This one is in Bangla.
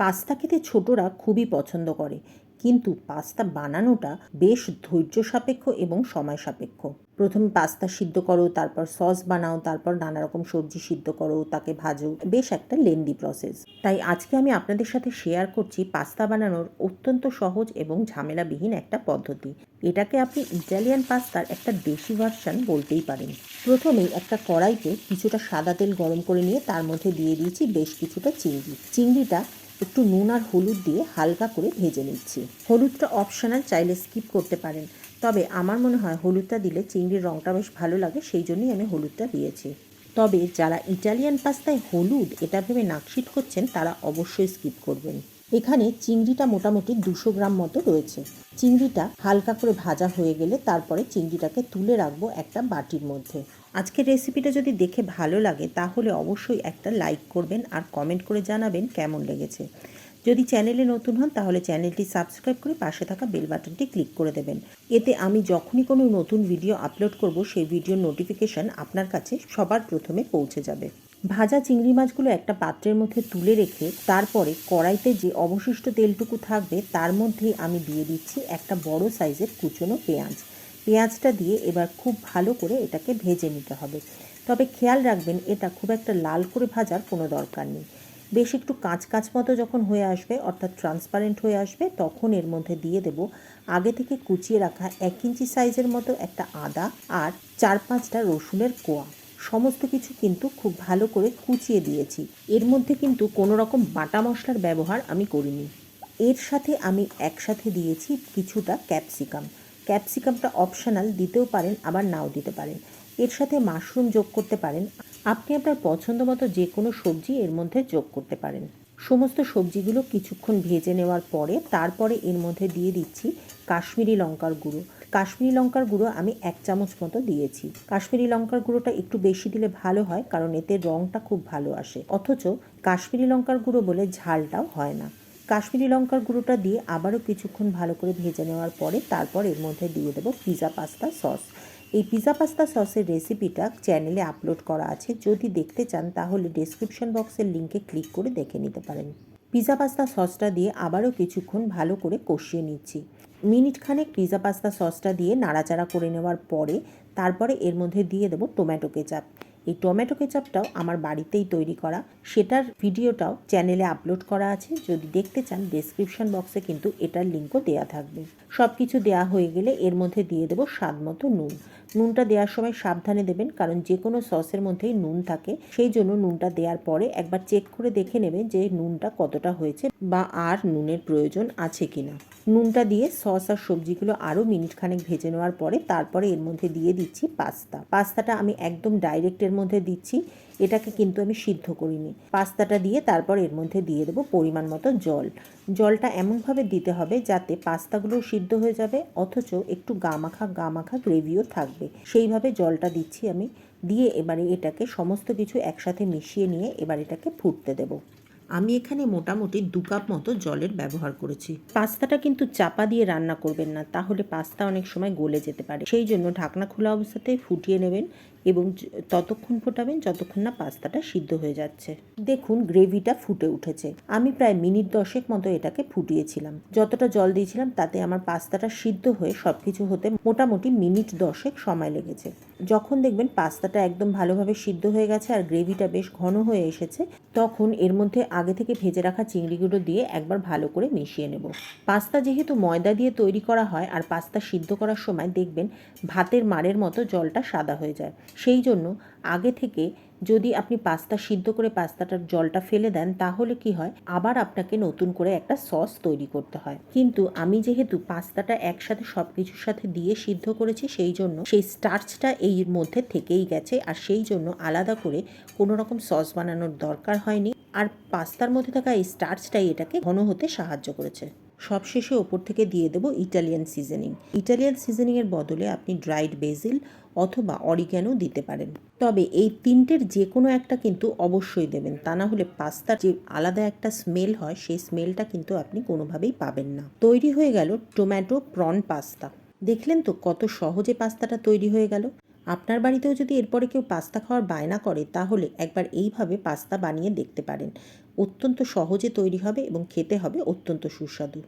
পাস্তা খেতে ছোটরা খুবই পছন্দ করে, কিন্তু পাস্তা বানানোটা বেশ ধৈর্য সাপেক্ষ এবং সময় সাপেক্ষ প্রথমে পাস্তা সিদ্ধ করো, তারপর সস বানাও, তারপর নানা রকম সবজি সিদ্ধ করো, তাকে ভাজো, বেশ একটা লেন্দি প্রসেস। তাই আজকে আমি আপনাদের সাথে শেয়ার করছি পাস্তা বানানোর অত্যন্ত সহজ এবং ঝামেলাবিহীন একটা পদ্ধতি। এটাকে আপনি ইটালিয়ান পাস্তার একটা দেশি ভার্সান বলতেই পারেন। প্রথমেই একটা কড়াইতে কিছুটা সাদা তেল গরম করে নিয়ে তার মধ্যে দিয়ে দিয়েছি বেশ কিছুটা চিংড়ি। চিংড়িটা একটু নুন আর হলুদ দিয়ে হালকা করে ভেজে নিচ্ছি। হলুদটা অপশনাল চাইলে স্কিপ করতে পারেন। তবে আমার মনে হয় হলুদটা দিলে চিংড়ির রঙটা বেশ ভালো লাগে, সেই জন্যই আমি হলুদটা দিয়েছি। তবে যারা ইটালিয়ান পাস্তায় হলুদ এটা ভেবে নাকশিট করছেন, তারা অবশ্যই স্কিপ করবেন। এখানে চিংড়িটা মোটামুটি দুশো গ্রাম মতো রয়েছে। চিংড়িটা হালকা করে ভাজা হয়ে গেলে তারপরে চিংড়িটাকে তুলে রাখব একটা বাটির মধ্যে। আজকের রেসিপিটা যদি দেখে ভালো লাগে, তাহলে অবশ্যই একটা লাইক করবেন আর কমেন্ট করে জানাবেন কেমন লেগেছে। যদি চ্যানেলে নতুন হন, তাহলে চ্যানেলটি সাবস্ক্রাইব করে পাশে থাকা বেল বাটনটি ক্লিক করে দেবেন। এতে আমি যখনই কোনো নতুন ভিডিও আপলোড করব, সেই ভিডিওর নোটিফিকেশন আপনার কাছে সবার প্রথমে পৌঁছে যাবে। ভাজা চিংড়ি মাছগুলো একটা পাত্রের মধ্যে তুলে রেখে, তারপরে কড়াইতে যে অবশিষ্ট তেলটুকু থাকবে, তার মধ্যেই আমি দিয়ে দিচ্ছি একটা বড় সাইজের কুচনো পেঁয়াজ। পেঁয়াজটা দিয়ে এবার খুব ভালো করে এটাকে ভেজে নিতে হবে। তবে খেয়াল রাখবেন, এটা খুব একটা লাল করে ভাজার কোনো দরকার নেই। বেশ একটু কাঁচ কাঁচ মতো যখন হয়ে আসবে, অর্থাৎ ট্রান্সপারেন্ট হয়ে আসবে, তখন এর মধ্যে দিয়ে দেব আগে থেকে কুচিয়ে রাখা এক ইঞ্চি সাইজের মতো একটা আদা আর চার পাঁচটা রসুনের কোয়া। সমস্ত কিছু কিন্তু খুব ভালো করে কুচিয়ে দিয়েছি। এর মধ্যে কিন্তু কোনো রকম বাটা মশলার ব্যবহার আমি করিনি। এর সাথে আমি একসাথে দিয়েছি কিছুটা ক্যাপসিকাম। ক্যাপসিকামটা অপশনাল দিতেও পারেন, আবার নাও দিতে পারেন। এর সাথে মাশরুম যোগ করতে পারেন। আপনি আপনার পছন্দ মতো যে কোনো সবজি এর মধ্যে যোগ করতে পারেন। সমস্ত সবজিগুলো কিছুক্ষণ ভেজে নেওয়ার পরে তারপরে এর মধ্যে দিয়ে দিচ্ছি কাশ্মীরি লঙ্কার গুঁড়ো। কাশ্মীরি লঙ্কার গুঁড়ো আমি এক চামচ মতো দিয়েছি। কাশ্মীরি লঙ্কার গুঁড়োটা একটু বেশি দিলে ভালো হয়, কারণ এতে রঙটা খুব ভালো আসে। অথচ কাশ্মীরি লঙ্কার গুঁড়ো বলে ঝালটাও হয় না। কাশ্মীরি লঙ্কার গুঁড়োটা দিয়ে আবারও কিছুক্ষণ ভালো করে ভেজে নেওয়ার পরে তারপর এর মধ্যে দিয়ে দেবো পিৎজা পাস্তা সস। এই পিৎজা পাস্তা সসের রেসিপিটা চ্যানেলে আপলোড করা আছে। যদি দেখতে চান, তাহলে ডেসক্রিপশন বক্সের লিঙ্কে ক্লিক করে দেখে নিতে পারেন। পিৎজা পাস্তা সসটা দিয়ে আবারও কিছুক্ষণ ভালো করে কষিয়ে নিচ্ছি। মিনিট খানেক পিৎজা পাস্তা সসটা দিয়ে নাড়াচাড়া করে নেওয়ার পরে তারপরে এর মধ্যে দিয়ে দেবো টমেটো কেচাপ এই টমেটো কেচাপটাও আমার বাড়িতেই তৈরি করা। সেটার ভিডিওটাও চ্যানেলে আপলোড করা আছে। যদি দেখতে চান ডেসক্রিপশন বক্সে কিন্তু এটার লিঙ্কও দেওয়া থাকবে। সব কিছু দেওয়া হয়ে গেলে এর মধ্যে দিয়ে দেবো স্বাদ মতো নুন। নুনটা দেওয়ার সময় সাবধানে দেবেন, কারণ যে কোনো সসের মধ্যেই নুন থাকে। সেই জন্য নুনটা দেওয়ার পরে একবার চেক করে দেখে নেবেন যে নুনটা কতটা হয়েছে বা আর নুনের প্রয়োজন আছে কিনা। নুনটা দিয়ে সস আর সবজিগুলো আরও মিনিট খানেক ভেজে নেওয়ার পরে তারপরে এর মধ্যে দিয়ে দিচ্ছি পাস্তা। পাস্তাটা আমি একদম ডাইরেক্টের মধ্যে দিচ্ছি। এটাকে কিন্তু আমি সিদ্ধ করিনি। পাস্তাটা দিয়ে তারপর এর মধ্যে দিয়ে দেবো পরিমাণ মতো জল। জলটা এমনভাবে দিতে হবে যাতে পাস্তাগুলো সিদ্ধ হয়ে যাবে, অথচ একটু গামাখা গামাখা গ্রেভিও থাকবে। সেইভাবে জলটা দিচ্ছি আমি। দিয়ে এবারে এটাকে সমস্ত কিছু একসাথে মিশিয়ে নিয়ে এবার এটাকে ফুটতে দেবো। আমি এখানে মোটামুটি দু কাপ মতো জলের ব্যবহার করেছি। পাস্তাটা কিন্তু চাপা দিয়ে রান্না করবেন না, তাহলে পাস্তা অনেক সময় গলে যেতে পারে। সেই জন্য ঢাকনা খোলা অবস্থাতেই ফুটিয়ে নেবেন। এবং ততক্ষণ ফোটাবেন যতক্ষণ না পাস্তাটা সিদ্ধ হয়ে যাচ্ছে। দেখুন গ্রেভিটা ফুটে উঠেছে। আমি প্রায় মিনিট দশেক মতো এটাকে ফুটিয়েছিলাম। যতটা জল দিয়েছিলাম তাতে আমার পাস্তাটা সিদ্ধ হয়ে সব কিছু হতে মোটামুটি মিনিট দশেক সময় লেগেছে। যখন দেখবেন পাস্তাটা একদম ভালোভাবে সিদ্ধ হয়ে গেছে আর গ্রেভিটা বেশ ঘন হয়ে এসেছে, তখন এর মধ্যে আগে থেকে ভেজে রাখা চিংড়িগুলো দিয়ে একবার ভালো করে মিশিয়ে নেব। পাস্তা যেহেতু ময়দা দিয়ে তৈরি করা হয় আর পাস্তা সিদ্ধ করার সময় দেখবেন ভাতের মারের মতো জলটা সাদা হয়ে যায়। সেই জন্য আগে থেকে যদি আপনি পাস্তা সিদ্ধ করে পাস্তাটার জলটা ফেলে দেন, তাহলে কি হয়? আবার আপনাকে নতুন করে একটা সস তৈরি করতে হয়। কিন্তু আমি যেহেতু পাস্তাটা একসাথে সব কিছুর সাথে দিয়ে সিদ্ধ করেছি, সেই জন্য সেই স্টার্চটা এই মধ্যে থেকেই গেছে। আর সেই জন্য আলাদা করে কোনো রকম সস বানানোর দরকার হয়নি। আর পাস্তার মধ্যে থাকা এই স্টার্চটাই এটাকে ঘন হতে সাহায্য করেছে। সবশেষে ওপর থেকে দিয়ে দেবো ইটালিয়ান সিজনিং ইটালিয়ান সিজনিংয়ের বদলে আপনি ড্রাইড বেজিল অথবা অরিগ্যানো দিতে পারেন। তবে এই তিনটের যে কোনো একটা কিন্তু অবশ্যই দেবেন, তা না হলে পাস্তার যে আলাদা একটা স্মেল হয়, সেই স্মেলটা কিন্তু আপনি কোনোভাবেই পাবেন না। তৈরি হয়ে গেল টোম্যাটো প্রন পাস্তা দেখলেন তো কত সহজে পাস্তাটা তৈরি হয়ে গেল? আপনার বাড়িতেও যদি এরপরে কেউ পাস্তা খাওয়ার বায়না করে, তাহলে একবার এইভাবে পাস্তা বানিয়ে দেখতে পারেন। অত্যন্ত সহজে তৈরি হবে এবং খেতে হবে অত্যন্ত সুস্বাদু।